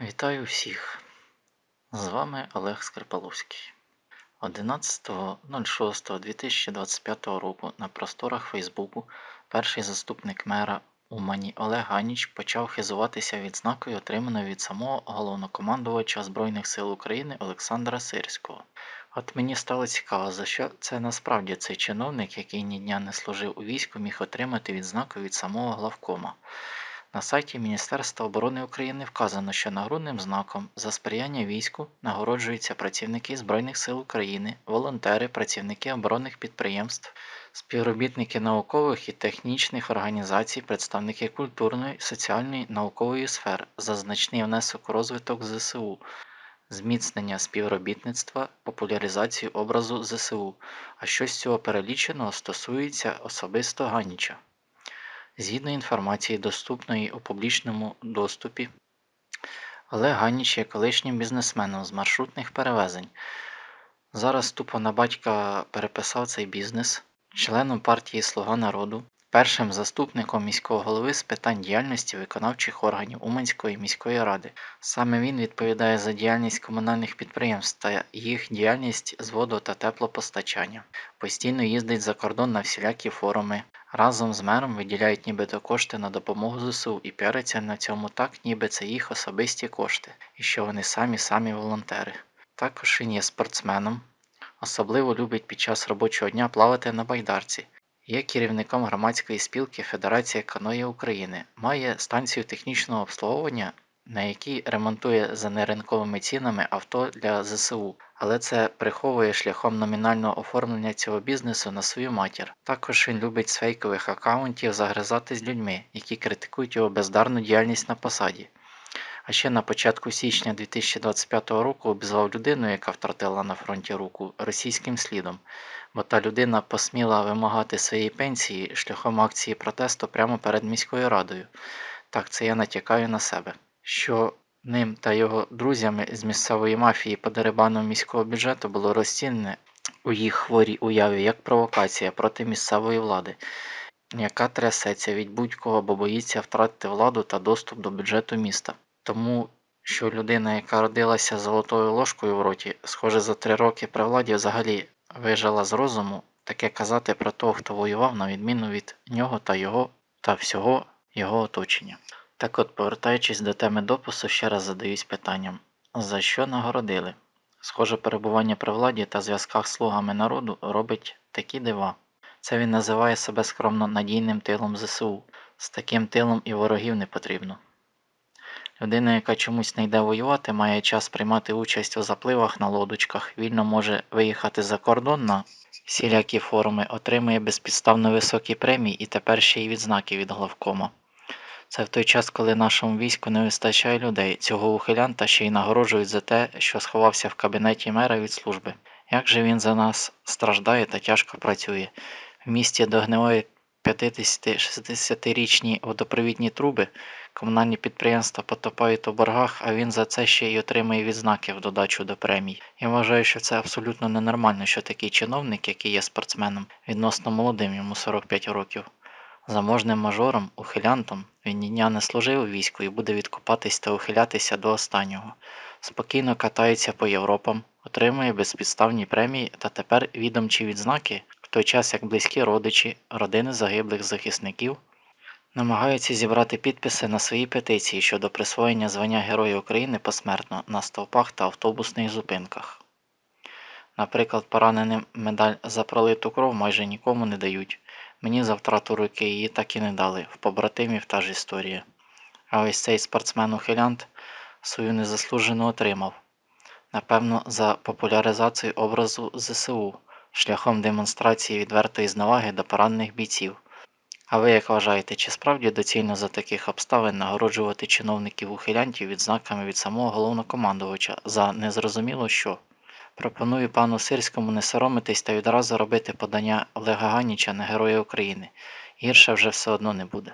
Вітаю всіх! З вами Олег Скрипаловський. 11.06.2025 року на просторах Фейсбуку перший заступник мера Умані Олег Ганіч почав хизуватися відзнакою, отриманою від самого головнокомандувача Збройних сил України Олександра Сирського. От мені стало цікаво, за що це насправді цей чиновник, який ні дня не служив у війську, міг отримати відзнаку від самого главкома. На сайті Міністерства оборони України вказано, що нагрудним знаком за сприяння війську нагороджуються працівники Збройних сил України, волонтери, працівники оборонних підприємств, співробітники наукових і технічних організацій, представники культурної, соціальної, наукової сфер за значний внесок у розвиток ЗСУ, зміцнення співробітництва, популяризацію образу ЗСУ. А що з цього переліченого стосується особисто Ганіча. Згідно інформації, доступної у публічному доступі, Олег Ганіч є колишнім бізнесменом з маршрутних перевезень. Зараз тупо на батька переписав цей бізнес, членом партії Слуга народу, першим заступником міського голови з питань діяльності виконавчих органів Уманської міської ради. Саме він відповідає за діяльність комунальних підприємств та їх діяльність з водо- та теплопостачання. Постійно їздить за кордон на всілякі форуми. Разом з мером виділяють нібито кошти на допомогу ЗСУ і піариться на цьому так, ніби це їх особисті кошти, і що вони самі самі волонтери. Також він є спортсменом, особливо любить під час робочого дня плавати на байдарці. Є керівником громадської спілки Федерація каної України, має станцію технічного обслуговування, на якій ремонтує за неринковими цінами авто для ЗСУ, але це приховує шляхом номінального оформлення цього бізнесу на свою матір. Також він любить з фейкових аккаунтів загризати з людьми, які критикують його бездарну діяльність на посаді. А ще на початку січня 2025 року обізвав людину, яка втратила на фронті руку, російським слідом, бо та людина посміла вимагати своєї пенсії шляхом акції протесту прямо перед міською радою. Так, це я натякаю на себе. Що ним та його друзями з місцевої мафії по дерибану міського бюджету було розцінене у їх хворій уяві як провокація проти місцевої влади, яка трясеться від будь-кого, бо боїться втратити владу та доступ до бюджету міста. Тому що людина, яка родилася золотою ложкою в роті, схоже, за три роки при владі взагалі вижила з розуму таке казати про того, хто воював, на відміну від нього та його та всього його оточення. Так от, повертаючись до теми допису, ще раз задаюсь питанням: за що нагородили? Схоже, перебування при владі та зв'язках з слугами народу робить такі дива. Це він називає себе скромно надійним тилом ЗСУ. З таким тилом і ворогів не потрібно. Людина, яка чомусь не йде воювати, має час приймати участь у запливах на лодочках, вільно може виїхати за кордон на всілякі форуми, отримує безпідставно високі премії і тепер ще й відзнаки від главкома. Це в той час, коли нашому війську не вистачає людей, цього ухилянта ще й нагороджують за те, що сховався в кабінеті мера від служби. Як же він за нас страждає та тяжко працює? В місті до 50-60-річні водопровідні труби, комунальні підприємства потопають у боргах, а він за це ще й отримує відзнаки в додачу до премій. Я вважаю, що це абсолютно ненормально, що такий чиновник, який є спортсменом, відносно молодим, йому 45 років. Заможним мажором, ухилянтом, він ні дня не служив у війську і буде відкупатись та ухилятися до останнього. Спокійно катається по Європам, отримує безпідставні премії та тепер відомчі відзнаки, той час як близькі родичі, родини загиблих захисників намагаються зібрати підписи на свої петиції щодо присвоєння звання Героя України посмертно на стовпах та автобусних зупинках. Наприклад, пораненим медаль за пролиту кров майже нікому не дають. Мені за втрату руки її так і не дали, в побратимів та ж історія. А ось цей спортсмен-ухилянт свою незаслужену отримав. Напевно, за популяризацію образу ЗСУ шляхом демонстрації відвертої зневаги до поранених бійців. А ви як вважаєте, чи справді доцільно за таких обставин нагороджувати чиновників ухилянтів відзнаками від самого головнокомандувача за незрозуміло що? Пропоную пану Сирському не соромитись та відразу робити подання Олега Ганіча на Героя України. Гірше вже все одно не буде.